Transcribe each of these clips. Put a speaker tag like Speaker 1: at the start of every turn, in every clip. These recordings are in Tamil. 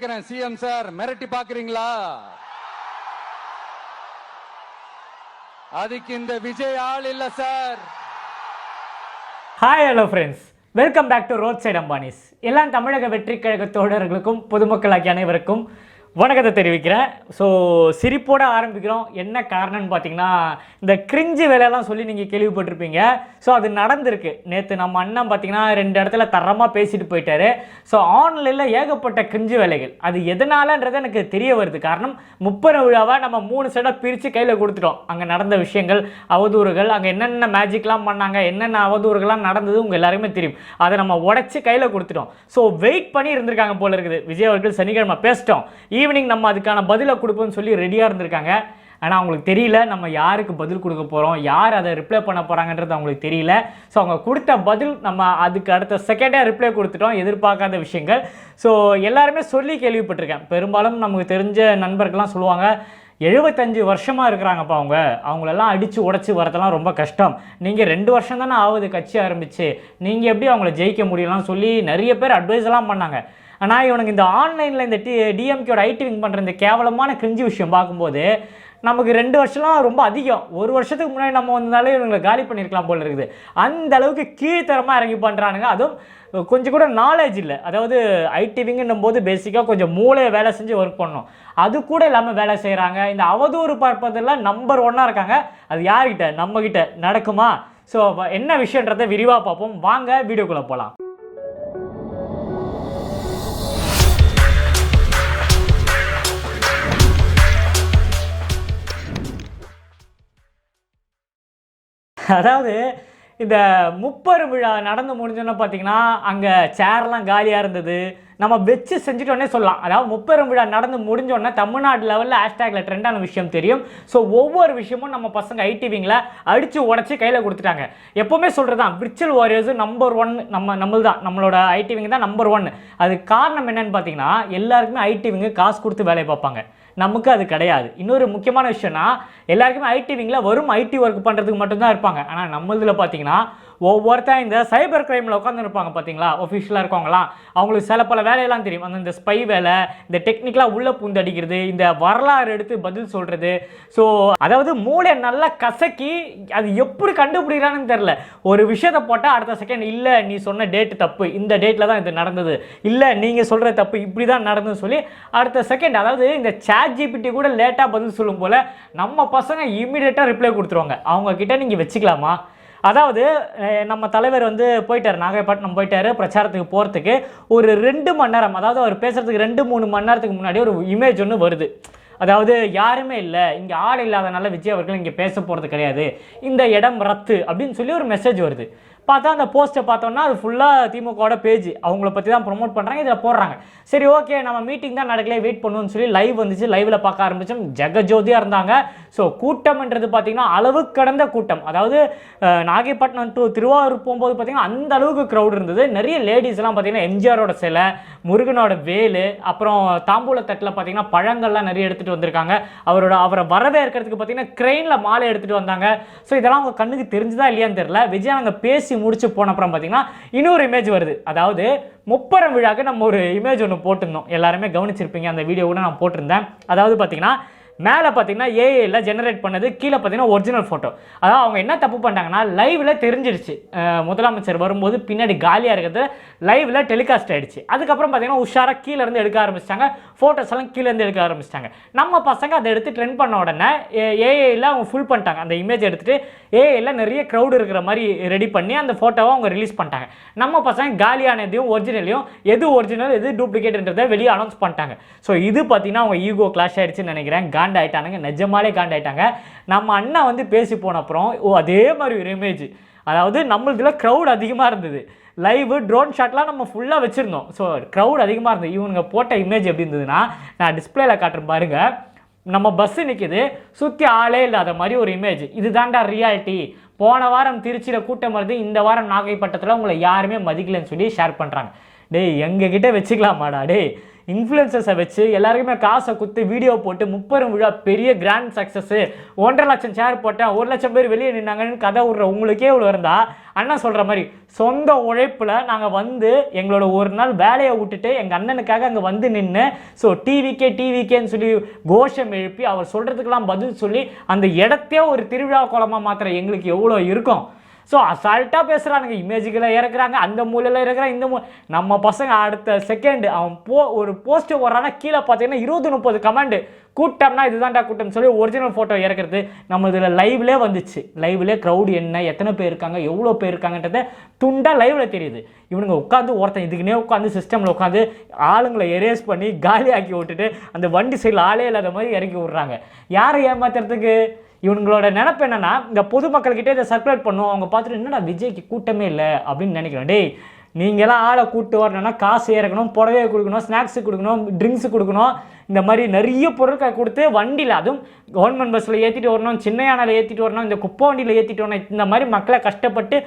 Speaker 1: சிஎம் சார் மிரட்டி பாக்குறீங்களா அதுக்கு இந்த விஜய் ஆள் இல்ல sir
Speaker 2: hi hello friends welcome back to road side Ambanis எல்லா தமிழக வெற்றி கழக தோழர்களுக்கும் பொதுமக்களாகிய அனைவருக்கும் வணக்கத்தை தெரிவிக்கிறேன். ஸோ சிரிப்போட ஆரம்பிக்கிறோம். என்ன காரணம்னு பார்த்தீங்கன்னா இந்த கிரிஞ்சு வேலையெல்லாம் சொல்லி நீங்கள் கேள்விப்பட்டிருப்பீங்க. ஸோ அது நடந்திருக்கு. நேற்று நம்ம அண்ணன் பார்த்தீங்கன்னா ரெண்டு இடத்துல தரமாக பேசிட்டு போயிட்டாரு. ஸோ ஆன்லைனில் ஏகப்பட்ட கிரிஞ்சு வேலைகள். அது எதனாலன்றது எனக்கு தெரிய வருது. காரணம் முப்பது விழாவை நம்ம மூணு சைடாக பிரித்து கையில் கொடுத்துட்டோம். அங்கே நடந்த விஷயங்கள் அவதூறுகள் அங்கே என்னென்ன மேஜிக்லாம் பண்ணாங்க என்னென்ன அவதூறுகள்லாம் நடந்தது உங்கள் எல்லாருமே தெரியும். அதை நம்ம உடச்சி கையில் கொடுத்துட்டோம். ஸோ வெயிட் பண்ணி இருந்திருக்காங்க போல இருக்குது. விஜய் அவர்கள் சனிக்கிழமை பேசிட்டோம். ஈவினிங் நம்ம அதுக்கான பதிலை கொடுப்போம்னு சொல்லி ரெடியாக இருந்திருக்காங்க. ஆனால் அவங்களுக்கு தெரியல நம்ம யாருக்கு பதில் கொடுக்க போகிறோம் யார் அதை ரிப்ளை பண்ண போகிறாங்கன்றது அவங்களுக்கு தெரியல. ஸோ அவங்க கொடுத்த பதில் நம்ம அதுக்கு அடுத்த செகண்டே ரிப்ளை கொடுத்துட்டோம் எதிர்பார்க்காத விஷயங்கள். ஸோ எல்லாருமே சொல்லி கேள்விப்பட்டிருக்கேன். பெரும்பாலும் நமக்கு தெரிஞ்ச நண்பர்கள்லாம் சொல்லுவாங்க எழுபத்தஞ்சு வருஷமாக இருக்கிறாங்கப்பா அவங்க. அவங்களெல்லாம் அடித்து உடச்சி வரதெல்லாம் ரொம்ப கஷ்டம். நீங்கள் ரெண்டு வருஷம் தானே ஆகுது கட்சி ஆரம்பிச்சு. நீங்கள் எப்படி அவங்கள ஜெயிக்க முடியலாம் சொல்லி நிறைய பேர் அட்வைஸ்லாம் பண்ணாங்க. ஆனால் இவனுக்கு இந்த ஆன்லைனில் இந்த டி டிஎம்கேயோட ஐடி விங் பண்ணுற இந்த கேவலமான கிரிஞ்சி விஷயம் பார்க்கும்போது நமக்கு ரெண்டு வருஷம்லாம் ரொம்ப அதிகம். ஒரு வருஷத்துக்கு முன்னாடி நம்ம வந்தாலே இவங்களை காலி பண்ணியிருக்கலாம் போல் இருக்குது. அந்த அளவுக்கு கீழ்த்தரமாக இறங்கி பண்ணுறானுங்க அதுவும் கொஞ்சம் கூட நாலேஜ் இல்லை. அதாவது ஐடி விங்குன்னும் போது பேசிக்காக கொஞ்சம் மூளையை வேலை செஞ்சு ஒர்க் பண்ணணும். அது கூட இல்லாமல் வேலை செய்கிறாங்க இந்த அவதூறு பார்ப்பதெல்லாம் நம்பர் ஒன்னாக இருக்காங்க. அது யார்கிட்ட? நம்மக்கிட்ட நடக்குமா? ஸோ என்ன விஷயன்றதை விரிவாக பார்ப்போம். வாங்க வீடியோக்குள்ளே போகலாம் அதாவது இந்த முப்பெரு விழா நடந்து முடிஞ்சோன்னு பார்த்தீங்கன்னா அங்கே சேர்லாம் காலியாக இருந்தது. நம்ம வச்சு செஞ்சுட்டோன்னே சொல்லலாம். அதாவது முப்பெரும் விழா நடந்து முடிஞ்சோடனே தமிழ்நாடு லெவலில் ஹேஷ்டேக்கில் ட்ரெண்டான விஷயம் தெரியும். ஸோ ஒவ்வொரு விஷயமும் நம்ம பசங்க ஐடிவிங்கில் அடித்து உடச்சி கையில் கொடுத்துட்டாங்க. எப்போவுமே சொல்கிறது தான் விர்ச்சுவல் வாரியர்ஸ் நம்பர் ஒன் நம்ம நம்மள் தான் நம்மளோட ஐடிவிங் தான் நம்பர் ஒன் அது காரணம் என்னன்னு பார்த்தீங்கன்னா எல்லாருக்குமே ஐடிவிங்கு காசு கொடுத்து வேலையை பார்ப்பாங்க. நமக்கு அது கிடையாது. இன்னொரு முக்கியமான விஷயம்னா எல்லாருக்குமே ஐடி விங்கில் வரும் ஐடி ஒர்க் பண்ணுறதுக்கு மட்டும்தான் இருப்பாங்க. ஆனால் நம்மளதில் பார்த்தீங்கன்னா ஒவ்வொருத்தன் இந்த சைபர் கிரைமில் உட்காந்து இருப்பாங்க பார்த்தீங்களா ஒஃபிஷியலாக இருக்கவங்களாம் அவங்களுக்கு சில பல வேலையெல்லாம் தெரியும். அந்த இந்த ஸ்பை வேலை இந்த டெக்னிக்கலாக உள்ளே புந்தடிக்கிறது இந்த வரலாறு எடுத்து பதில் சொல்கிறது ஸோ அதாவது மூளை நல்லா கசக்கி அது எப்படி கண்டுபிடிக்கிறான்னு தெரில ஒரு விஷயத்தை போட்டால் அடுத்த செகண்ட் இல்லை நீ சொன்ன டேட் தப்பு. இந்த டேட்டில் தான் இது நடந்தது. இல்லை நீங்கள் சொல்கிற தப்பு. இப்படி தான் நடந்ததுன்னு சொல்லி அடுத்த செகண்ட் அதாவது இந்த சேட் ஜிபிடி கூட லேட்டாக பதில் சொல்லும் போல் நம்ம பசங்க இமீடியட்டாக ரிப்ளை கொடுத்துருவாங்க. அவங்கக்கிட்ட நீங்கள் வச்சுக்கலாமா? அதாவது நம்ம தலைவர் வந்து போயிட்டார் நாகப்பட்டினம் போயிட்டார் பிரச்சாரத்துக்கு போகிறதுக்கு ஒரு ரெண்டு மணி நேரம் அதாவது அவர் பேசுகிறதுக்கு ரெண்டு மூணு மணி நேரத்துக்கு முன்னாடி ஒரு இமேஜ் ஒன்று வருது. அதாவது யாருமே இல்லை இங்கே ஆள் இல்லாதனால விஜய் அவர்கள் இங்கே பேச போகிறது கிடையாது. இந்த இடம் ரத்து அப்படின்னு சொல்லி ஒரு மெசேஜ் வருது. பார்த்தா அந்த போஸ்ட்டை பார்த்தோம்னா அது ஃபுல்லாக திமுகவோட பேஜ் அவங்கள பற்றி தான் ப்ரொமோட் பண்ணுறாங்க இதில் போடுறாங்க. சரி ஓகே நம்ம மீட்டிங் தான் நடக்கல வெயிட் பண்ணுவோம்னு சொல்லி லைவ் வந்துச்சு. லைவில் பார்க்க ஆரம்பித்தோம் ஜெகஜோதியாக இருந்தாங்க. ஸோ கூட்டம்ன்றது பார்த்திங்கன்னா அளவு கடந்த கூட்டம். அதாவது நாகைப்பட்டினம் டு திருவாரூர் போகும்போது பார்த்திங்கன்னா அந்த அளவுக்கு க்ரௌட் இருந்தது. நிறைய லேடிஸ்லாம் பார்த்திங்கன்னா எம்ஜிஆரோட சிலை முருகனோட வேலு அப்புறம் தாம்பூல தட்டில் பார்த்தீங்கன்னா பழங்கள்லாம் நிறைய எடுத்துகிட்டு வந்திருக்காங்க. அவரோட அவரை வரவேற்கிறதுக்கு பார்த்தீங்கன்னா க்ரெயினில் மாலை எடுத்துகிட்டு வந்தாங்க. ஸோ இதெல்லாம் அவங்க கண்ணுக்கு தெரிஞ்சுதான் இல்லையான்னு தெரியல. விஜய் அங்கே பேசி முடிச்சு போன அப்புறம் பார்த்தீங்கன்னா இன்னொரு இமேஜ் வருது. அதாவது முப்பரம் விழாக்கு நம்ம ஒரு இமேஜ் ஒன்று போட்டிருந்தோம். எல்லாருமே கவனிச்சிருப்பீங்க. அந்த வீடியோ கூட நான் போட்டிருந்தேன். அதாவது பார்த்தீங்கன்னா மேலே பார்த்தீங்கன்னா ஏஐயில் ஜெனரேட் பண்ணது கீழே பார்த்தீங்கன்னா ஒரிஜினல் ஃபோட்டோ அதாவது அவங்க என்ன தப்பு பண்ணிட்டாங்கன்னா லைவில் தெரிஞ்சிருச்சு. முதலமைச்சர் வரும்போது பின்னாடி காலியாக இருக்கிறது லைவில் டெலிகாஸ்ட் ஆகிடுச்சு அதுக்கப்புறம் பார்த்தீங்கன்னா உஷாராக கீழே இருந்து எடுக்க ஆரம்பிச்சிட்டாங்க. ஃபோட்டோஸ் எல்லாம் கீழேருந்து எடுக்க ஆரம்பிச்சிட்டாங்க. நம்ம பசங்க அதை எடுத்து ட்ரெண்ட் பண்ண உடனே ஏஐயில் அவங்க ஃபுல் பண்ணிட்டாங்க. அந்த இமேஜ் எடுத்துகிட்டு ஏஐயில் நிறைய க்ரௌடு இருக்கிற மாதிரி ரெடி பண்ணி அந்த ஃபோட்டோவை அவங்க ரிலீஸ் பண்ணிட்டாங்க. நம்ம பசங்க காலியானதையும் ஒரிஜினலையும் எது ஒரிஜினல் எது டூப்ளிகேட்ன்றதை வெளியே அனௌன்ஸ் பண்ணிட்டாங்க. ஸோ இது பார்த்தீங்கன்னா அவங்க ஈகோ கிளாஷ் ஆகிடுச்சுன்னு நினைக்கிறேன். காண்ட் ஆயிட்டானுங்க நிஜமாலே காண்ட் ஆயிட்டாங்க நம்ம அண்ணா வந்து பேசி போன அப்புறம் ஓ அதே மாதிரி ஒரு இமேஜ் அதாவது நம்மளுதில் க்ரௌட் அதிகமாக இருந்தது. லைவ் ட்ரோன் ஷாட்லாம் நம்ம ஃபுல்லாக வச்சுருந்தோம். ஸோ க்ரௌட் அதிகமாக இருந்தது. இவனுங்க போட்ட இமேஜ் எப்படி இருந்ததுன்னா நான் டிஸ்பிளேல காட்டுறேன் பாருங்க. நம்ம பஸ்ஸு நிற்கிது சுற்றி ஆளே இல்லாத மாதிரி ஒரு இமேஜ் இதுதான்டா ரியாலிட்டி போன வாரம் திருச்சியில் கூட்டம் வருது. இந்த வாரம் நாகைப்பட்டத்தில் உங்களை யாருமே மதிக்கலைன்னு சொல்லி ஷேர் பண்ணுறாங்க டேய் எங்ககிட்ட வச்சுக்கலாமாடா? டேய் இன்ஃப்ளூயன்சர்ஸை வச்சு எல்லாருக்குமே காசை குத்து வீடியோ போட்டு முப்பெரும் விழா பெரிய கிராண்ட் சக்ஸஸ் ஒன்றரை லட்சம் சேர் போட்டேன் ஒரு லட்சம் பேர் வெளியே நின்னாங்கன்னு கதை விடுற உங்களுக்கே இவ்வளோ இருந்தா அண்ணா சொல்கிற மாதிரி சொந்த உழைப்பில் நாங்கள் வந்து எங்களோட ஒரு நாள் வேலையை விட்டுட்டு எங்கள் அண்ணனுக்காக அங்கே வந்து நின்று ஸோ டிவிக்கே டிவிக்கேன்னு சொல்லி கோஷம் எழுப்பி அவர் சொல்கிறதுக்கெல்லாம் பதில் சொல்லி அந்த இடத்தையே ஒரு திருவிழா குளமாக மாத்திர எங்களுக்கு எவ்வளோ இருக்கும். ஸோ அசால்ட்டாக பேசுகிறானுங்க இமேஜுகளை இறக்குறாங்க. அந்த மூலையில் இருக்கிறான் இந்த மூ. நம்ம பசங்க அடுத்த செகண்ட் அவன் போ ஒரு போஸ்ட் வர்றான்னா கீழே பார்த்தீங்கன்னா இருபது முப்பது கமெண்டு கூட்டம்னா இதுதான்டா கூட்டம்னு சொல்லி ஒரிஜினல் ஃபோட்டோ இறக்குறது நம்ம இதில் லைவ்லே வந்துச்சு. லைவ்லே க்ரௌடு என்ன எத்தனை பேர் இருக்காங்க எவ்வளோ பேர் இருக்காங்கன்றத துண்டா லைவில் தெரியுது. இவனுங்க உட்காந்து ஒருத்தன் இதுக்குன்னே உட்காந்து சிஸ்டமில் உட்காந்து ஆளுங்களை எரேஸ் பண்ணி காலியாக்கி விட்டுட்டு அந்த வண்டி சைடில் ஆளே இல்லாத மாதிரி இறக்கி விட்றாங்க. யாரை ஏமாத்துறதுக்கு? இவங்களோட நினப்பு என்னென்னா இந்த பொதுமக்கள்கிட்ட இதை சர்க்குலேட் பண்ணும். அவங்க பார்த்துட்டு என்னடா விஜய்க்கு கூட்டமே இல்லை? அப்படின்னு நினைக்கிறோம். டேய் நீங்களாம் ஆளை கூப்பிட்டு வரணும்னா காசு இறக்கணும் புடவையை கொடுக்கணும் ஸ்நாக்ஸு கொடுக்கணும் ட்ரிங்க்ஸு கொடுக்கணும். இந்த மாதிரி நிறைய பொருட்களை கொடுத்து வண்டியில் அதுவும் கவர்மெண்ட் பஸ்ஸில் ஏற்றிட்டு வரணும் சின்ன யானையில் ஏற்றிட்டு வரணும் இந்த குப்பை வண்டியில் ஏற்றிட்டு வரணும் இந்த மாதிரி மக்களை கஷ்டப்பட்டு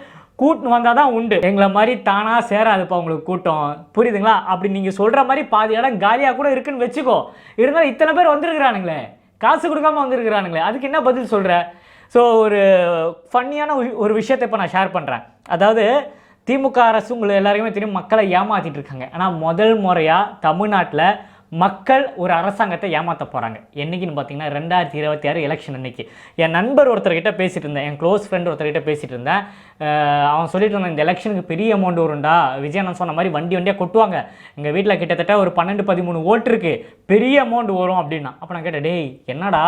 Speaker 2: கூட்டின்னு வந்தால் தான் உண்டு. எங்களை மாதிரி தானாக சேராதுப்பா உங்களுக்கு கூட்டம். புரியுதுங்களா? அப்படி நீங்கள் சொல்கிற மாதிரி பாதி இடம் காலியாக கூட இருக்குன்னு வச்சுக்கோ. இருந்தாலும் இத்தனை பேர் வந்திருக்கிறானுங்களே. காசு கொடுக்காம வந்திருக்கிறானுங்களே. அதுக்கு என்ன பதில் சொல்கிற ஸோ ஒரு ஃபன்னியான ஒரு விஷயத்தை இப்போ நான் ஷேர் பண்ணுறேன் அதாவது திமுக அரசு உங்களுக்கு எல்லாருக்குமே தெரியும் மக்களை ஏமாற்றிட்டு இருக்காங்க. ஆனால் முதல் முறையாக தமிழ்நாட்டில் மக்கள் ஒரு அரசாங்கத்தை ஏமாற்ற போகிறாங்க என்னைக்குன்னு பார்த்தீங்கன்னா ரெண்டாயிரத்தி இருபத்தி ஆறு எலெக்ஷன் அன்னைக்கு. என் நண்பர் ஒருத்தர்கிட்ட பேசிட்டு இருந்தேன். என் க்ளோஸ் ஃப்ரெண்ட் ஒருத்தர்கிட்ட பேசிட்டு இருந்தேன். அவன் சொல்லிட்டு இருந்தான் இந்த எலெக்ஷனுக்கு பெரிய அமௌண்ட் வரும்டா. விஜயனன் சொன்ன மாதிரி வண்டி வண்டியாக கொட்டுவாங்க. எங்கள் வீட்டில் கிட்டத்தட்ட ஒரு பன்னெண்டு பதிமூணு ஓட்டு இருக்கு. பெரிய அமௌண்ட் வரும் அப்படின்னா. அப்போ நான் கேட்டேன் டேய் என்னடா?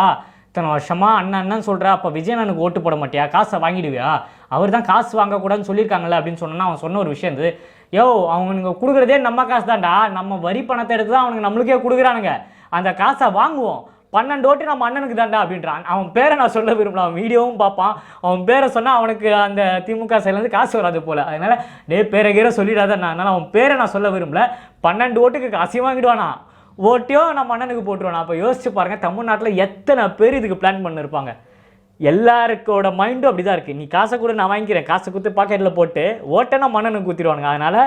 Speaker 2: இத்தனை வருஷமா அண்ணன் அண்ணன் சொல்கிற அப்போ விஜயனனுக்கு ஓட்டு போட மாட்டியா? காசை வாங்கிடுவியா? அவர் தான் காசு வாங்கக்கூடாதுன்னு சொல்லியிருக்காங்களே அப்படின்னு சொன்னா அவன் சொன்ன ஒரு விஷயம் இது யோ அவனுங்க கொடுக்குறதே நம்ம காசு தான்டா நம்ம வரி பணத்தை எடுத்து தான் அவனுக்கு நம்மளுக்கே கொடுக்குறானுங்க. அந்த காசை வாங்குவோம். பன்னெண்டு ஓட்டு நம்ம அண்ணனுக்கு தாண்டா அப்படின்றான். அவன் பேரை நான் சொல்ல விரும்பலாம் அவன் வீடியோவும் பார்ப்பான். அவன் பேரை சொன்னால் அவனுக்கு அந்த திமுக சைட்லேருந்து காசு வராது போல். அதனால் டே பேரை கீரை சொல்லிடாத நான் அதனால் அவன் பேரை நான் சொல்ல விரும்பல. பன்னெண்டு ஓட்டுக்கு காசையும் வாங்கிடுவானா? ஓட்டையோ நம்ம அண்ணனுக்கு போட்டுருவோம். அப்போ யோசிச்சு பாருங்கள் தமிழ்நாட்டில் எத்தனை பேர் இதுக்கு பிளான் பண்ணிருப்பாங்க? எல்லாருக்கோட மைண்டும் அப்படி தான் இருக்குது நீ காசை கூட நான் வாங்கிக்கிறேன். காசை கொடுத்து பாக்கெட்டில் போட்டு ஓட்டை மன்னனுக்கு ஊற்றிடுவானுங்க அதனால்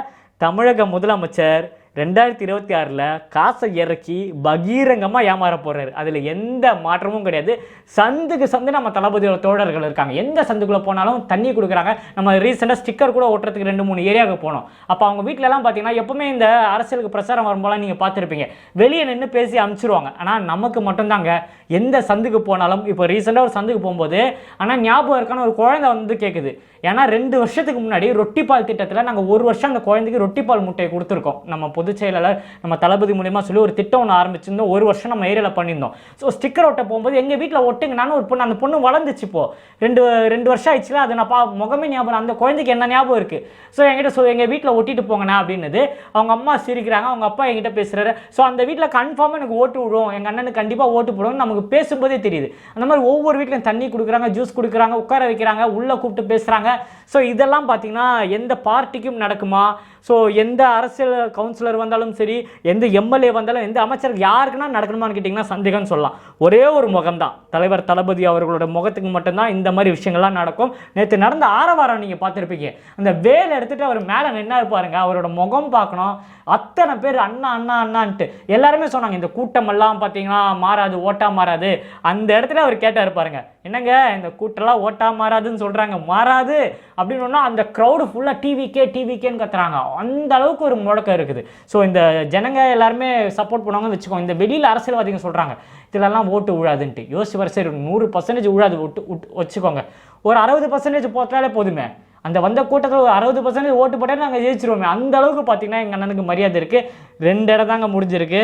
Speaker 2: தமிழக முதலமைச்சர் ரெண்டாயிரத்தி இருபத்தி ஆறில் காசை இறக்கி பகீரங்கமாக ஏமாற போகிறாரு அதில் எந்த மாற்றமும் கிடையாது. சந்துக்கு சந்து நம்ம தளபதியோட தோழர்கள் இருக்காங்க. எந்த சந்துக்குள்ளே போனாலும் தண்ணி கொடுக்குறாங்க. நம்ம ரீசெண்டாக ஸ்டிக்கர் கூட ஓட்டுறதுக்கு ரெண்டு மூணு ஏரியாவுக்கு போனோம். அப்போ அவங்க வீட்டிலலாம் பார்த்தீங்கன்னா எப்போவுமே இந்த அரசியலுக்கு பிரச்சாரம் வரும்போதெல்லாம் நீங்கள் பார்த்துருப்பீங்க. வெளியே நின்று பேசி அனுப்பிச்சிருவாங்க ஆனால் நமக்கு மட்டும்தாங்க. எந்த சந்துக்கு போனாலும் இப்போ ரீசெண்டாக ஒரு சந்துக்கு போகும்போது ஆனால் ஞாபகம் இருக்கான ஒரு குழந்தை வந்து கேட்குது ஏன்னா ரெண்டு வருஷத்துக்கு முன்னாடி ரொட்டி பால் திட்டத்தில் நாங்கள் ஒரு வருஷம் அந்த குழந்தைக்கு ரொட்டி பால் முட்டையை கொடுத்துருக்கோம். நம்ம பொதுச் செயலாளர் நம்ம தளபதி மூலியமாக சொல்லி ஒரு திட்டம் ஒன்று ஆரம்பிச்சிருந்தோம். ஒரு வருஷம் நம்ம ஏரியாவில் பண்ணியிருந்தோம். ஸோ ஸ்டிக்கர் ஒட்ட போகும்போது எங்கள் வீட்டில் ஒட்டுங்க நானும் ஒரு பொண்ணு அந்த பொண்ணு வளர்ந்துச்சு இப்போ. ரெண்டு ரெண்டு வருஷம் ஆயிடுச்சுல அது நான் பா முகமே ஞாபகம் அந்த குழந்தைக்கு என்ன ஞாபகம் இருக்குது ஸோ என்கிட்ட சொல் எங்கள் வீட்டில் ஒட்டிட்டு போங்கண்ணா அப்படின்னது. அவங்க அம்மா சிரிக்கிறாங்க அவங்க அப்பா என்கிட்ட பேசுகிறாரு ஸோ அந்த வீட்டில் கன்ஃபார்மாக எனக்கு ஓட்டு விடும். எங்கள் அண்ணனுக்கு கண்டிப்பாக ஓட்டு போடுவோம் நமக்கு பேசும்போதே தெரியுது. அந்த மாதிரி ஒவ்வொரு வீட்லையும் தண்ணி கொடுக்குறாங்க ஜூஸ் கொடுக்குறாங்க உட்கார வைக்கிறாங்க உள்ளே கூப்பிட்டு பேசுகிறாங்க ஸோ இதெல்லாம் பார்த்தீங்கன்னா எந்த பார்ட்டிக்கும் நடக்குமா? ஸோ எந்த அரசியல் கவுன்சிலர் வந்தாலும் சரி எந்த எம்எல்ஏ வந்தாலும் எந்த அமைச்சர் யாருக்குன்னா நடக்கணுமான்னு கேட்டிங்கன்னா சந்தேகம்னு சொல்லலாம். ஒரே ஒரு முகம் தான் தலைவர் தளபதி அவர்களோட முகத்துக்கு மட்டும்தான் இந்த மாதிரி விஷயங்கள்லாம் நடக்கும். நேற்று நடந்த ஆரவாரம் நீங்கள் பார்த்துருப்பீங்க. அந்த வேலை எடுத்துகிட்டு அவர் மேலே நின்னா இருப்பாருங்க அவரோட முகம் பார்க்கணும். அத்தனை பேர் அண்ணா அண்ணா அண்ணான்ட்டு. எல்லாருமே சொன்னாங்க இந்த கூட்டமெல்லாம் பார்த்தீங்கன்னா மாறாது ஓட்டா மாறாது. அந்த இடத்துல அவர் கேட்டார் பாருங்க. என்னங்க இந்த கூட்டம்லாம் ஓட்டா மாறாதுன்னு சொல்கிறாங்க மாறாது. அப்படின்னு சொன்னா அந்த க்ரௌடு ஃபுல்லாக டிவிக்கே டிவிக்கேன்னு கத்துறாங்க. அந்த அளவுக்கு ஒரு முழக்கம் இருக்குது. ஸோ இந்த ஜனங்க எல்லாருமே சப்போர்ட் பண்ணுவாங்கன்னு வச்சுக்கோங்க. இந்த வெளியில் அரசியல்வாதிங்க சொல்கிறாங்க இதெல்லாம் ஓட்டு விழாதுன்ட்டு யோசிச்சு வர சரி நூறு பர்சன்டேஜ் விழாது விட்டு விட்டு வச்சுக்கோங்க. ஒரு அறுபது பர்சன்டேஜ் போட்டாலே போதுமே. அந்த வந்த கூட்டத்தில் ஒரு அறுபது பர்சன்டேஜ் ஓட்டு போட்டால் நாங்கள் ஜெயிச்சிருவோமே. அந்த அளவுக்கு பார்த்தீங்கன்னா எங்கள் அண்ணனுக்கு மரியாதை இருக்குது ரெண்டு இடம் தாங்க முடிஞ்சிருக்கு.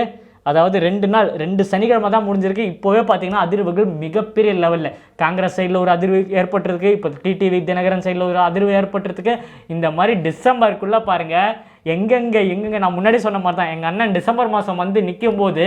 Speaker 2: அதாவது ரெண்டு நாள் ரெண்டு சனிக்கிழமை தான் முடிஞ்சிருக்கு. இப்போவே பார்த்தீங்கன்னா அதிர்வுகள் மிகப்பெரிய லெவலில். காங்கிரஸ் சைடில் ஒரு அதிர்வு ஏற்பட்டிருக்கு. இப்போ டிடிவி தினகரன் சைடில் ஒரு அதிர்வு ஏற்பட்டிருக்கு. இந்த மாதிரி டிசம்பருக்குள்ளே பாருங்கள் எங்கெங்கே எங்கெங்கே நான் முன்னாடி சொன்ன மாதிரி தான் எங்கள் அண்ணன் டிசம்பர் மாதம் வந்து நிற்கும் போது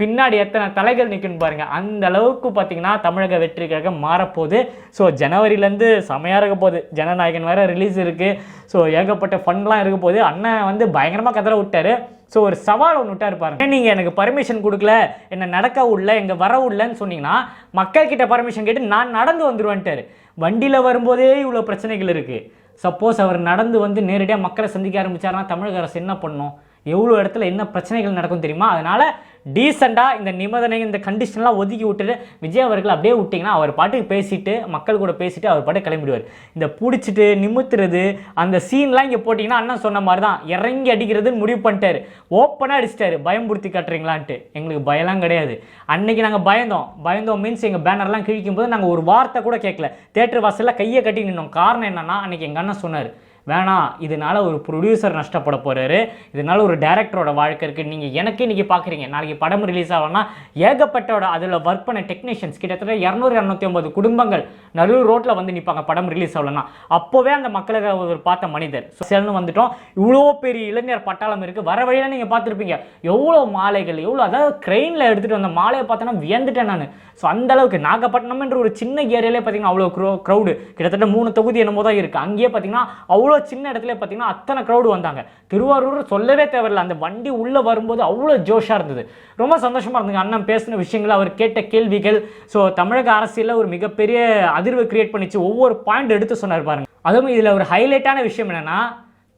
Speaker 2: பின்னாடி எத்தனை தலைகள் நிற்குன்னு பாருங்கள் அந்த அளவுக்கு பார்த்தீங்கன்னா தமிழக வெற்றிக்காக மாறப்போகுது. ஸோ ஜனவரிலேருந்து செமையாக இருக்க போகுது. ஜனநாயகன் வேறு ரிலீஸ் இருக்குது ஸோ ஏகப்பட்ட ஃபண்ட்லாம் இருக்க போகுது. அண்ணன் வந்து பயங்கரமாக கதற விட்டாரு. ஸோ ஒரு சவால் ஒன்று விட்டாரு பாருங்க. நீங்கள் எனக்கு பர்மிஷன் கொடுக்கல? என்னை நடக்க உள்ள எங்கே வர உள்ளன்னு சொன்னீங்கன்னா மக்கள்கிட்ட பர்மிஷன் கேட்டு நான் நடந்து வந்துடுவேன்ட்டார் வண்டியில் வரும்போதே இவ்வளோ பிரச்சனைகள் இருக்குது சப்போஸ் அவர் நடந்து வந்து நேரடியாக மக்களை சந்திக்க ஆரம்பித்தாருன்னா தமிழக அரசு என்ன பண்ணும்? எவ்வளோ இடத்துல என்ன பிரச்சனைகள் நடக்கும் தெரியுமா? அதனால் டீசெண்டாக இந்த நிபந்தனை இந்த கண்டிஷன்லாம் ஒதுக்கி விட்டுட்டு விஜய் அவர்கள் அப்படியே விட்டிங்கன்னா அவர் பாட்டுக்கு பேசிட்டு மக்கள் கூட பேசிட்டு அவர் பாட்டு கிளம்பிடுவார். இந்த பிடிச்சிட்டு நிமித்துறது அந்த சீன்லாம் இங்கே போட்டிங்கன்னா அண்ணன் சொன்ன மாதிரி தான் இறங்கி அடிக்கிறதுன்னு முடிவு பண்ணிட்டாரு. ஓப்பனாக அடிச்சிட்டாரு. பயம்படுத்தி கட்டுறீங்களான்ட்டு. எங்களுக்கு பயம்லாம் கிடையாது. அன்னைக்கு நாங்கள் பயந்தோம். பயந்தோம் மீன்ஸ் எங்கள் பேனர்லாம் கிழிக்கும் போது நாங்கள் ஒரு வார்த்தை கூட கேட்கல. தேட்டர் வாசலில் கையை கட்டி நின்னோம். காரணம் என்னன்னா அன்னைக்கு எங்கள் அண்ணன் சொன்னார். வேணாம் இதனால ஒரு ப்ரொடியூசர் நஷ்டப்பட போகிறாரு இதனால் ஒரு டேரக்டரோட வாழ்க்கை இருக்குது நீங்கள் எனக்கு இன்றைக்கி பார்க்குறீங்க நாளைக்கு படம் ரிலீஸ் ஆகலன்னா ஏகப்பட்டோட அதில் ஒர்க் பண்ண டெக்னீஷியன்ஸ் கிட்டத்தட்ட இரநூறு இரநூத்தி ஐம்பது குடும்பங்கள் நடு ரோட்டில் வந்து நிற்பாங்க படம் ரிலீஸ் ஆகலன்னா. அப்போவே அந்த மக்களை ஒரு பார்த்த மனிதர். செல்னு வந்துட்டோம். இவ்வளோ பெரிய இளைஞர் பட்டாளம் இருக்குது வர வழியில் நீங்கள் பார்த்துருப்பீங்க. எவ்வளோ மாலைகள் எவ்வளோ அதாவது க்ரெயினில் எடுத்துகிட்டு வந்த மாலையை பார்த்தோன்னா வியந்துட்டேன் நான். ஸோ அந்த அளவுக்கு நாகப்பட்டினம் என்ற ஒரு சின்ன ஏரியாலே பார்த்தீங்கன்னா அவ்வளோ க்ரோ க்ரௌடு கிட்டத்தட்ட மூணு தொகுதி என்னமோ தான் இருக்குது அங்கேயே பார்த்தீங்கன்னா அவ்வளோ சின்ன இடத்துல பார்த்தீங்கன்னா அத்தனை க்ரௌடு வந்தாங்க. திருவாரூர் சொல்லவே தேவையில்லை. அந்த வண்டி உள்ளே வரும்போது அவ்வளோ ஜோஷாக இருந்தது. ரொம்ப சந்தோஷமாக இருந்தது அண்ணன் பேசின விஷயங்கள் அவர் கேட்ட கேள்விகள். ஸோ தமிழக அரசியலில் ஒரு மிகப்பெரிய அதிர்வு கிரியேட் பண்ணிச்சு. ஒவ்வொரு பாயிண்ட் எடுத்து சொன்னார் பாருங்க. அதுவும் இதில் ஒரு ஹைலைட்டான விஷயம் என்னன்னா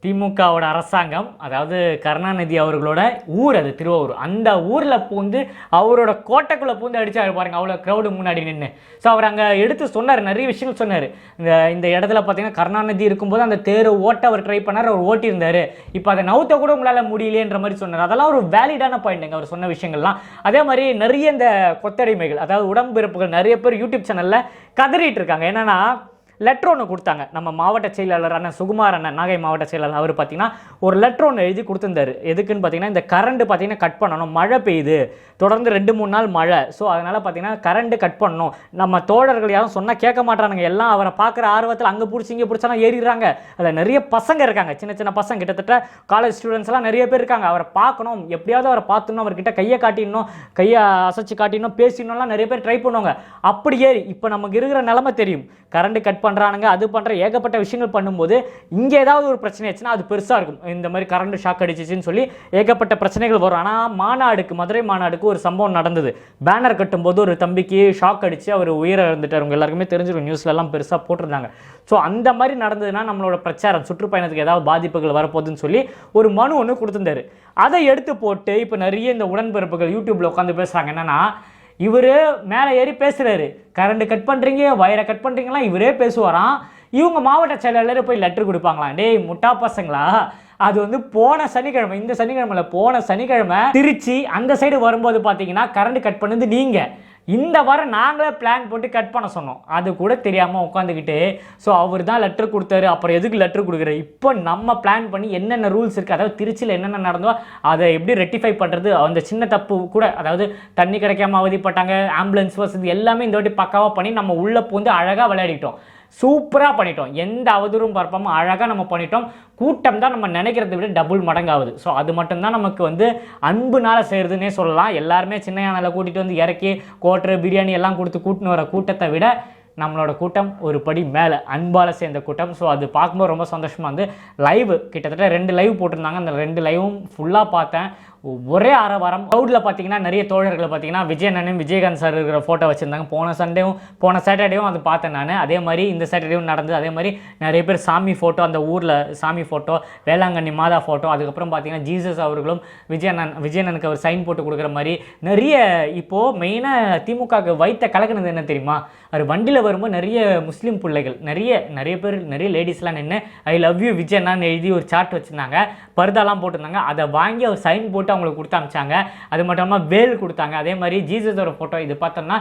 Speaker 2: திமுகவோட அரசாங்கம் அதாவது கருணாநிதி அவர்களோட ஊர் அது திருவாரூர் அந்த ஊரில் பூந்து அவரோட கோட்டைக்குள்ளே பூந்து அடிச்சாரு பாருங்க அவ்வளோ க்ரௌடு முன்னாடி நின்று ஸோ அவர் அங்கே எடுத்து சொன்னார் நிறைய விஷயங்கள் சொன்னார். இந்த இந்த இடத்துல பார்த்தீங்கன்னா கருணாநிதி இருக்கும்போது அந்த தேரை ஓட்ட அவர் ட்ரை பண்ணார் அவர் ஓட்டியிருந்தார். இப்போ அதை நவுத்த கூட உங்களால் முடியலேன்ற மாதிரி சொன்னார். அதெல்லாம் ஒரு வேலிடான பாயிண்ட்டுங்க அவர் சொன்ன விஷயங்கள்லாம். அதே மாதிரி நிறைய இந்த கொத்தடிமைகள் அதாவது உடம்பிறப்புகள் நிறைய பேர் யூடியூப் சேனலில் கதறிட்டு இருக்காங்க. என்னென்னா லெட்டர் ஒன்று கொடுத்தாங்க. நம்ம மாவட்ட செயலாளர் அண்ணன் சுகுமார் அண்ணன் நாகை மாவட்ட செயலாளர் அவர் பார்த்தீங்கன்னா ஒரு லெட்டர் ஒன்று எழுதி கொடுத்துருந்தாரு. எதுக்குன்னு பார்த்தீங்கன்னா இந்த கரண்ட் பார்த்தீங்கன்னா கட் பண்ணணும். மழை பெய்யுது. தொடர்ந்து ரெண்டு மூணு நாள் மழை. ஸோ அதனால் பார்த்தீங்கன்னா கரண்ட் கட் பண்ணணும். நம்ம தோழர்கள் யாரும் சொன்னால் கேட்க மாட்டானுங்க. எல்லாம் அவரை பார்க்குற ஆர்வத்தில் அங்கே பிடிச்சி இங்கே பிடிச்சாலும் ஏறிடுறாங்க. அதில் நிறைய பசங்க இருக்காங்க. சின்ன சின்ன பசங்க. கிட்டத்தட்ட காலேஜ் ஸ்டூடெண்ட்ஸ் எல்லாம் நிறைய பேர் இருக்காங்க. அவரை பார்க்கணும். எப்படியாவது அவரை பார்த்துணும் அவர்கிட்ட கையை காட்டிடணும். கையை அசைச்சு காட்டிடணும். பேசிடணும்லாம் நிறைய பேர் ட்ரை பண்ணுவாங்க. அப்படி ஏறி இப்போ நமக்கு இருக்கிற நிலமை தெரியும். கரண்ட் கட் பண்ண பண்ணுறானுங்க அது பண்ணுற ஏகப்பட்ட விஷயங்கள் பண்ணும்போது இங்கே ஏதாவது ஒரு பிரச்சனை ஆச்சுன்னா அது பெருசாக இருக்கும். இந்த மாதிரி கரண்ட் ஷாக் அடிச்சிச்சின்னு சொல்லி ஏகப்பட்ட பிரச்சனைகள் வரும். ஆனால் மாநாடுக்கு மதுரை மாநாடுக்கு ஒரு சம்பவம் நடந்தது. பேனர் கட்டும்போது ஒரு தம்பிக்கு ஷாக் அடித்து அவர் உயிரை இறந்துட்டார் அவங்க எல்லாருக்குமே தெரிஞ்சிருக்கும் நியூஸ்லலாம் பெருசாக போட்டிருந்தாங்க. ஸோ அந்த மாதிரி நடந்ததுன்னா நம்மளோட பிரச்சாரம் சுற்றுப்பயணத்துக்கு ஏதாவது பாதிப்புகள் வரப்போகுதுன்னு சொல்லி ஒரு மனு ஒன்று கொடுத்துருந்தாரு. அதை எடுத்து போட்டு இப்போ நிறைய இந்த உடன்பிறப்புகள் யூடியூப்பில் உட்காந்து பேசுகிறாங்க என்னன்னா இவர் மேலே ஏறி பேசுகிறாரு கரண்ட் கட் பண்ணுறீங்க வயரை கட் பண்ணுறீங்களா இவரே பேசுவாராம். இவங்க மாவட்ட செயலாளர் போய் லெட்டர் கொடுப்பாங்களாம். டேய் முட்டா பசங்களா? அது வந்து போன சனிக்கிழமை இந்த சனிக்கிழமையில் போன சனிக்கிழமை திருச்சி அந்த சைடு வரும்போது பார்த்தீங்கன்னா கரண்ட் கட் பண்ணது நீங்கள் இந்த வாரம் நாங்களே பிளான் போட்டு கட் பண்ண சொன்னோம். அது கூட தெரியாமல் உட்காந்துக்கிட்டு ஸோ அவர் தான் லெட்டர் கொடுத்தாரு. அப்புறம் எதுக்கு லெட்டர் கொடுக்குற? இப்போ நம்ம பிளான் பண்ணி என்னென்ன ரூல்ஸ் இருக்குது அதாவது திருச்சியில் என்னென்ன நடந்தோ அதை எப்படி ரெட்டிஃபை பண்ணுறது அந்த சின்ன தப்பு கூட அதாவது தண்ணி கிடைக்காம அவதிப்பட்டாங்க ஆம்புலன்ஸ் வசதி எல்லாமே இந்த வாட்டி பக்காவாக பண்ணி நம்ம உள்ளே பூந்து அழகாக விளையாடிட்டோம் சூப்பராக பண்ணிட்டோம். எந்த அவதூறும் பார்ப்பாம அழகாக நம்ம பண்ணிட்டோம். கூட்டம் தான் நம்ம நினைக்கிறத விட டபுள் மடங்காகுது. ஸோ அது மட்டும்தான் நமக்கு வந்து அன்புனால் செய்கிறதுனே சொல்லலாம். எல்லாருமே சின்ன யானையில் கூட்டிகிட்டு வந்து இறக்கி கோட்டரு பிரியாணி எல்லாம் கொடுத்து கூட்டின்னு வர கூட்டத்தை விட நம்மளோட கூட்டம் ஒரு படி மேலே. அன்பால் சேர்ந்த கூட்டம். ஸோ அது பார்க்கும்போது ரொம்ப சந்தோஷமாக வந்து லைவ் கிட்டத்தட்ட ரெண்டு லைவ் போட்டிருந்தாங்க. அந்த ரெண்டு லைவும் ஃபுல்லாக பார்த்தேன். ஒரே ஆரவாரம். க்ரௌடில் பார்த்தீங்கன்னா நிறைய தோழர்களை பார்த்தீங்கன்னா விஜய் அண்ணனும் விஜயகாந்த் சார் இருக்கிற ஃபோட்டோ வச்சுருந்தாங்க. போன சண்டேவும் போன சாட்டர்டேவும் அது பார்த்தேன் நான். அதே மாதிரி இந்த சாட்டர்டேவும் நடந்தது. அதே மாதிரி நிறைய பேர் சாமி ஃபோட்டோ அந்த ஊரில் சாமி ஃபோட்டோ வேளாங்கண்ணி மாதா ஃபோட்டோ அதுக்கப்புறம் பார்த்தீங்கன்னா ஜீசஸ் அவர்களும் விஜய் அண்ணன் அவர் சைன் போட்டு கொடுக்குற மாதிரி நிறைய இப்போது மெயினாக திமுகவுக்கு வைத்த கலக்குனது என்ன தெரியுமா? அவர் வண்டியில் வரும்போது நிறைய முஸ்லீம் பிள்ளைகள் நிறைய நிறைய பேர் நிறைய லேடிஸ்லாம் நின்று ஐ லவ் யூ விஜயண்ணான்னு எழுதி ஒரு சார்ட் வச்சுருந்தாங்க. பர்தாலாம் போட்டிருந்தாங்க. அதை வாங்கி அவர் சைன் போட்டு அவங்களுக்கு கொடுத்து அனுப்பிச்சாங்க. அது மட்டும் இல்லாமல் வேல் கொடுத்தாங்க. அதே மாதிரி ஜீசஸோட ஃபோட்டோ இது பார்த்தோம்னா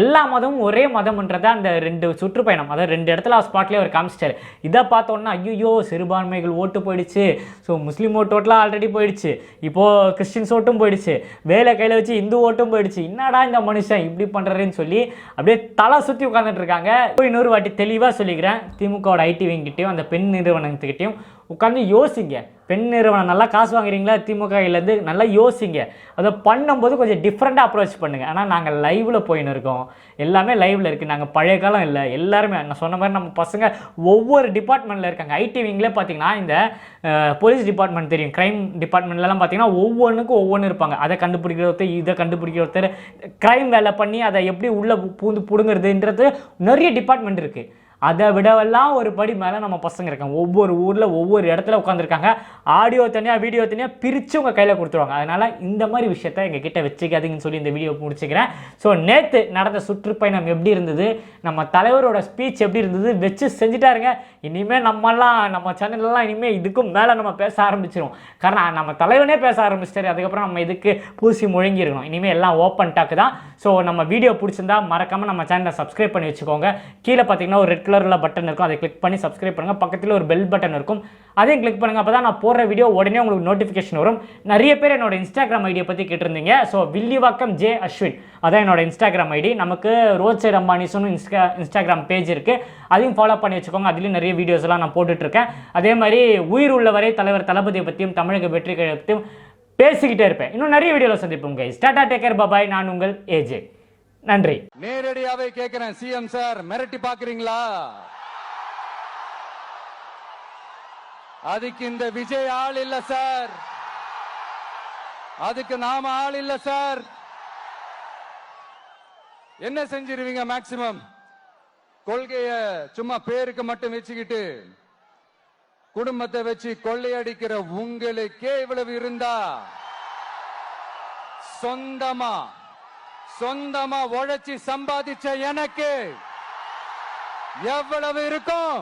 Speaker 2: எல்லா மதமும் ஒரே மதம்ன்றதை அந்த ரெண்டு சுற்றுப்பயணம் அதாவது ரெண்டு இடத்துல ஸ்பாட்லேயே அவர் காமிச்சிட்டாரு. இதை பார்த்தோன்னா ஐயோ சிறுபான்மைகள் ஓட்டு போயிடுச்சு. ஸோ முஸ்லீம் ஓட்டு ஆல்ரெடி போயிடுச்சு. இப்போது கிறிஸ்டின்ஸ் ஓட்டும் போயிடுச்சு. வேலை கையில் வச்சு இந்து ஓட்டும் போயிடுச்சு. என்னடா இந்த மனுஷன் இப்படி பண்ணுறேன்னு சொல்லி அப்படியே தலை சுற்றி உட்காந்துட்டு இருக்காங்க. இன்னொரு வாட்டி தெளிவாக சொல்லிக்கிறேன். திமுகவோட ஐடி விங்கிட்டையும் அந்த பெண் நிறுவனத்துக்கிட்டையும் உட்காந்து யோசிங்க. பெண் நிறுவனம் நல்லா காசு வாங்குறீங்களா? திமுகலேருந்து நல்லா யோசிங்க. அதை பண்ணும்போது கொஞ்சம் டிஃப்ரெண்ட்டாக அப்ரோச் பண்ணுங்கள் ஆனால் நாங்கள் லைவில் போயின்னு இருக்கோம். எல்லாமே லைவில் இருக்குது நாங்கள் பழைய காலம் இல்லை. எல்லாருமே நான் சொன்ன மாதிரி நம்ம பசங்க ஒவ்வொரு டிபார்ட்மெண்ட்டில் இருக்காங்க. ஐடி விங்கிலே பார்த்தீங்கன்னா இந்த போலீஸ் டிபார்ட்மெண்ட் தெரியும். க்ரைம் டிபார்ட்மெண்ட்லலாம் பார்த்தீங்கன்னா ஒவ்வொன்றுக்கும் ஒவ்வொன்று இருப்பாங்க. அதை கண்டுபிடிக்கிற ஒருத்தர் இதை கண்டுபிடிக்கிற ஒருத்தர் க்ரைம் வேலை பண்ணி அதை எப்படி உள்ளே பூந்து பிடுங்குறதுன்றது நிறைய டிபார்ட்மெண்ட் இருக்குது அதை விடவெல்லாம் ஒரு படி மேலே நம்ம பசங்க இருக்காங்க. ஒவ்வொரு ஊரில் ஒவ்வொரு இடத்துல உட்காந்துருக்காங்க ஆடியோ தனியாக வீடியோ தனியாக பிரித்து உங்கள் கையில் கொடுத்துருவாங்க. அதனால் இந்த மாதிரி விஷயத்த எங்கள் கிட்டே வச்சுக்காதீங்கன்னு சொல்லி இந்த வீடியோ முடிச்சுக்கிறேன். ஸோ நேற்று நடந்த சுற்றுப்பயணம் எப்படி இருந்தது? நம்ம தலைவரோட ஸ்பீச் எப்படி இருந்தது? வச்சு செஞ்சுட்டாருங்க. இனிமேல் நம்மலாம் நம்ம சேனல்லாம் இனிமேல் இதுக்கும் மேலே நம்ம பேச ஆரம்பிச்சிடும் காரணம் நம்ம தலைவனே பேச ஆரம்பிச்சிட்டாரு. அதுக்கப்புறம் நம்ம இதுக்கு பூசி முழங்கிருக்கணும். இனிமேல் எல்லாம் ஓப்பன் டாக்கு தான். ஸோ நம்ம வீடியோ பிடிச்சிருந்தா மறக்காமல் நம்ம சேனலை சப்ஸ்கிரைப் பண்ணி வச்சுக்கோங்க. கீழே பார்த்தீங்கன்னா ஒரு ரெட் கலரில் பட்டன் இருக்கும் அதை கிளிக் பண்ணி சப்ஸ்கிரைப் பண்ணுங்கள் பக்கத்தில் ஒரு பெல் பட்டன் இருக்கும். அதையும் கிளிக் பண்ணுங்கள் அப்போ தான் நான் போடுற வீடியோ உடனே உங்களுக்கு நோட்டிஃபிகேஷன் வரும். நிறைய பேர் என்னோட இன்ஸ்டாகிராம் ஐடியை பற்றி கேட்டிருந்தீங்க. ஸோ வில்லிவாக்கம் ஜே அஸ்வின் அதான் என்னோட இன்ஸ்டாகிராம் ஐடி நமக்கு ரோட் சைடு அம்பானிஸ்னு இன்ஸ்டா இன்ஸ்டாகிராம் பேஜ் இருக்குது அதையும் ஃபாலோ பண்ணி வச்சுக்கோங்க. அதுலேயும் நிறைய வீடியோஸ்லாம் நான் போட்டுட்ருக்கேன் அதே மாதிரி உயிர் உள்ளவரை தலைவர் தளபதியை பற்றியும் தமிழக வெற்றி கழகத்தையும் பேசிக்கிட்டே இருப்பேன். இன்னும் நிறைய வீடியோவில் சந்திப்போம் கைஸ் டாடா டேக்கர் பபாய் நான் உங்கள் ஏஜே நன்றி.
Speaker 1: நேரடியாவே கேட்கிறேன் சிஎம் சார் மிரட்டி பாக்குறீங்களா? அதுக்கு இந்த விஜய் ஆள் இல்ல சார் அதுக்கு நாம ஆள் இல்ல சார் என்ன செஞ்சிருவீங்க மேக்சிமம் கொள்கைய சும்மா பேருக்கு மட்டும் வச்சுக்கிட்டு குடும்பத்தை வச்சு கொள்ளையடிக்கிற உங்களுக்கே இவ்வளவு இருந்தா சொந்தமா சொந்தமா உழைச்சி சம்பாதிச்ச எனக்கு எவ்வளவு இருக்கும்?